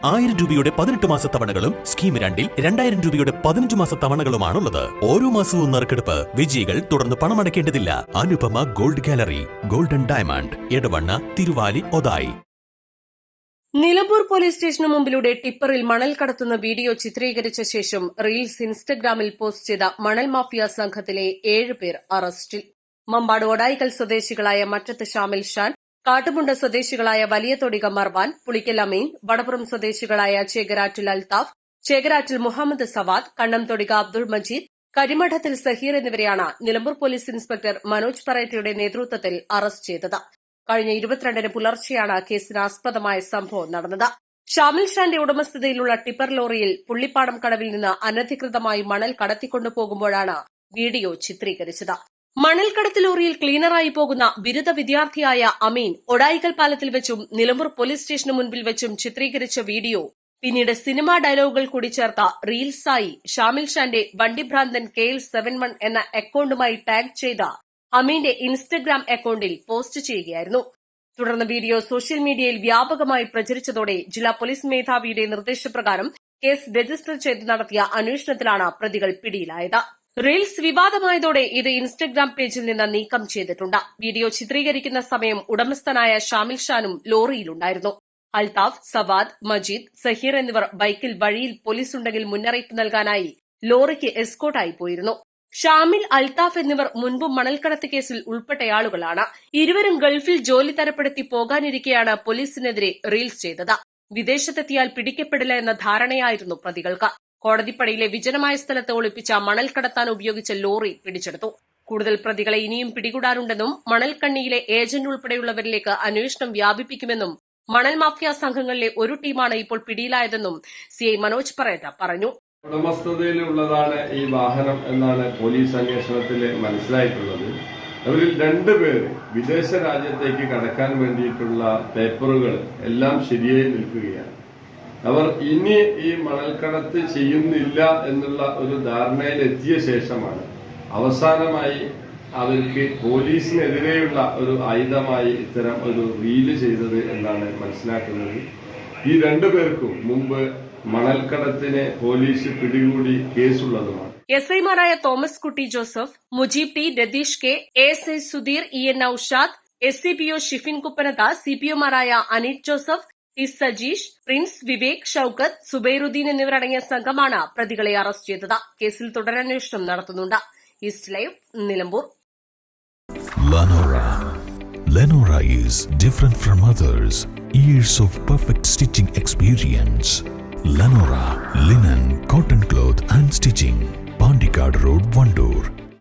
ആയിരം രൂപയുടെ പതിനെട്ട് മാസ തവണകളും സ്കീം രണ്ടിൽ രണ്ടായിരം രൂപയുടെ പതിനഞ്ച് മാസ തവണകളുമാണുള്ളത്. ഓരോ മാസവും നറുക്കെടുപ്പ് വിജയികൾ തുടർന്ന് പണമടയ്ക്കേണ്ടതില്ല. Anupama gold gallery golden diamond Edavanna Thiruvali Othayi. Nilambur police സ്റ്റേഷന് മുമ്പിലൂടെ ടിപ്പറിൽ മണൽ കടത്തുന്ന വീഡിയോ ചിത്രീകരിച്ച ശേഷം റീൽസ് ഇൻസ്റ്റഗ്രാമിൽ പോസ്റ്റ് ചെയ്ത മണൽ മാഫിയ സംഘത്തിലെ ഏഴ് പേർ അറസ്റ്റിൽ. മമ്പാട് ഒടായിക്കൽ സ്വദേശികളായ മറ്റത്ത് ഷാമിൽ ഷാൻ കാട്ടുമുണ്ട സ്വദേശികളായ വലിയ തൊടിക മർവാൻ പുളിക്കൽ അമീൻ വടപ്പുറം സ്വദേശികളായ ചേകരാറ്റിൽ അൽതാഫ് ചേകരാറ്റിൽ മുഹമ്മദ് സവാദ് കണ്ണം തൊടിക അബ്ദുൾ മജീദ് കരിമഠത്തിൽ സഹീർ എന്നിവരെയാണ് നിലമ്പൂർ പോലീസ് ഇൻസ്പെക്ടർ മനോജ് പറയറ്റയുടെ നേതൃത്വത്തിൽ അറസ്റ്റ് ചെയ്തത്. കഴിഞ്ഞ ഇരുപത്തിരണ്ടിന് പുലർച്ചെയാണ് കേസിന് ആസ്പദമായ സംഭവം നടന്നത്. ഷാമിൽ ഷാന്റെ ഉടമസ്ഥതയിലുള്ള ടിപ്പർ ലോറിയിൽ പുള്ളിപ്പാടം കടവിൽ നിന്ന് അനധികൃതമായി മണൽ കടത്തിക്കൊണ്ടുപോകുമ്പോഴാണ് വീഡിയോ ചിത്രീകരിച്ചത്. മണൽ കടത്ത് ലോറിയിൽ ക്ലീനറായി പോകുന്ന ബിരുദ വിദ്യാർത്ഥിയായ അമീൻ ഒടായിക്കൽ പാലത്തിൽ വെച്ചും നിലമ്പൂർ പോലീസ് സ്റ്റേഷന് മുൻപിൽ വെച്ചും ചിത്രീകരിച്ച വീഡിയോ. പിന്നീട് സിനിമാ ഡയലോഗുകൾ കൂടി ചേർത്ത റീൽസായി ഷാമിൽ ഷാന്റെ വണ്ടിഭ്രാന്തൻ കെ എൽ സെവൻ വൺ എന്ന അക്കൌണ്ടുമായി ടാഗ് ചെയ്ത അമീന്റെ ഇൻസ്റ്റഗ്രാം അക്കൌണ്ടിൽ പോസ്റ്റ് ചെയ്യുകയായിരുന്നു. തുടർന്ന് വീഡിയോ സോഷ്യൽ മീഡിയയിൽ വ്യാപകമായി പ്രചരിച്ചതോടെ ജില്ലാ പോലീസ് മേധാവിയുടെ നിർദ്ദേശപ്രകാരം കേസ് രജിസ്റ്റർ ചെയ്ത് നടത്തിയ അന്വേഷണത്തിലാണ് പ്രതികൾ പിടിയിലായത്. റീൽസ് വിവാദമായതോടെ ഇത് ഇൻസ്റ്റഗ്രാം പേജിൽ നിന്ന് നീക്കം ചെയ്തിട്ടുണ്ട്. വീഡിയോ ചിത്രീകരിക്കുന്ന സമയം ഉടമസ്ഥനായ ഷാമിൽ ഷാനും ലോറിയിലുണ്ടായിരുന്നു. അൽതാഫ് സവാദ് മജീദ് സഹീർ എന്നിവർ ബൈക്കിൽ വഴിയിൽ പോലീസുണ്ടെങ്കിൽ മുന്നറിയിപ്പ് നൽകാനായി ലോറിക്ക് എസ്കോട്ടായി പോയിരുന്നു. ഷാമിൽ അൽതാഫ് എന്നിവർ മുൻപ് മണൽക്കടത്ത് കേസിൽ ഉൾപ്പെട്ടയാളുകളാണ്. ഇരുവരും ഗൾഫിൽ ജോലി തരപ്പെടുത്തി പോകാനിരിക്കെയാണ് പോലീസിനെതിരെ റീൽസ് ചെയ്തത്. വിദേശത്തെത്തിയാൽ പിടിക്കപ്പെടില്ല എന്ന ധാരണയായിരുന്നു പ്രതികൾക്ക്. കോടതിപ്പടിയിലെ വിജനമായ സ്ഥലത്ത് ഒളിപ്പിച്ച മണൽ കടത്താൻ ഉപയോഗിച്ച ലോറി പിടിച്ചെടുത്തു. കൂടുതൽ പ്രതികളെ ഇനിയും പിടികൂടാനുണ്ടെന്നും മണൽക്കണ്ണിയിലെ ഏജന്റ് ഉൾപ്പെടെയുള്ളവരിലേക്ക് അന്വേഷണം വ്യാപിപ്പിക്കുമെന്നും മണൽ മാഫിയ സംഘങ്ങളിലെ ഒരു ടീമാണ് ഇപ്പോൾ പിടിയിലായതെന്നും സി ഐ മനോജ് പറയട്ട പറഞ്ഞു. ഉടമസ്ഥതയിലുള്ളതാണ് ഈ വാഹനം എന്നാണ് പോലീസ് അന്വേഷണത്തിൽ മനസ്സിലായിട്ടുള്ളത്. അവരിൽ രണ്ടു പേർ വിദേശ രാജ്യത്തേക്ക് കടക്കാൻ വേണ്ടിയിട്ടുള്ള പേപ്പറുകൾ എല്ലാം ശരിയായി നിൽക്കുകയാണ്. അവർ ഇനി ഈ മണൽക്കടത്ത് ചെയ്യുന്നില്ല എന്നുള്ള ഒരു ധാരണയിൽ എത്തിയ ശേഷമാണ് അവസാനമായി അവർക്ക് പോലീസിനെതിരെയുള്ള ഒരു ആയുധമായി ഇത്തരം ഒരു റീൽ ചെയ്തത് എന്നാണ് മനസ്സിലാക്കുന്നത്. ഈ രണ്ടു പേർക്കും മുമ്പ് മണൽക്കടത്തിന് പോലീസ് പിടികൂടി കേസുള്ളതുമാണ്. എസ് ഐമാരായ Thomas Kutty Joseph Mujeeb T Ratheesh K S I Sudheer E N Aushad S C P O Shifin Kuppanatha C P ഒമാരായ Aneeth Joseph T Sajeesh Prince Vivek Shoukath Subairuddeen എന്നിവരടങ്ങിയ സംഘമാണ് പ്രതികളെ അറസ്റ്റ് ചെയ്തത് കേസിൽ തുടരന്വേഷണം നടത്തുന്നുണ്ട് East live Nilambur Lenora. Is different from others. Years of perfect stitching experience. Lenora linen, cotton cloth and stitching. Pandikad Road, One.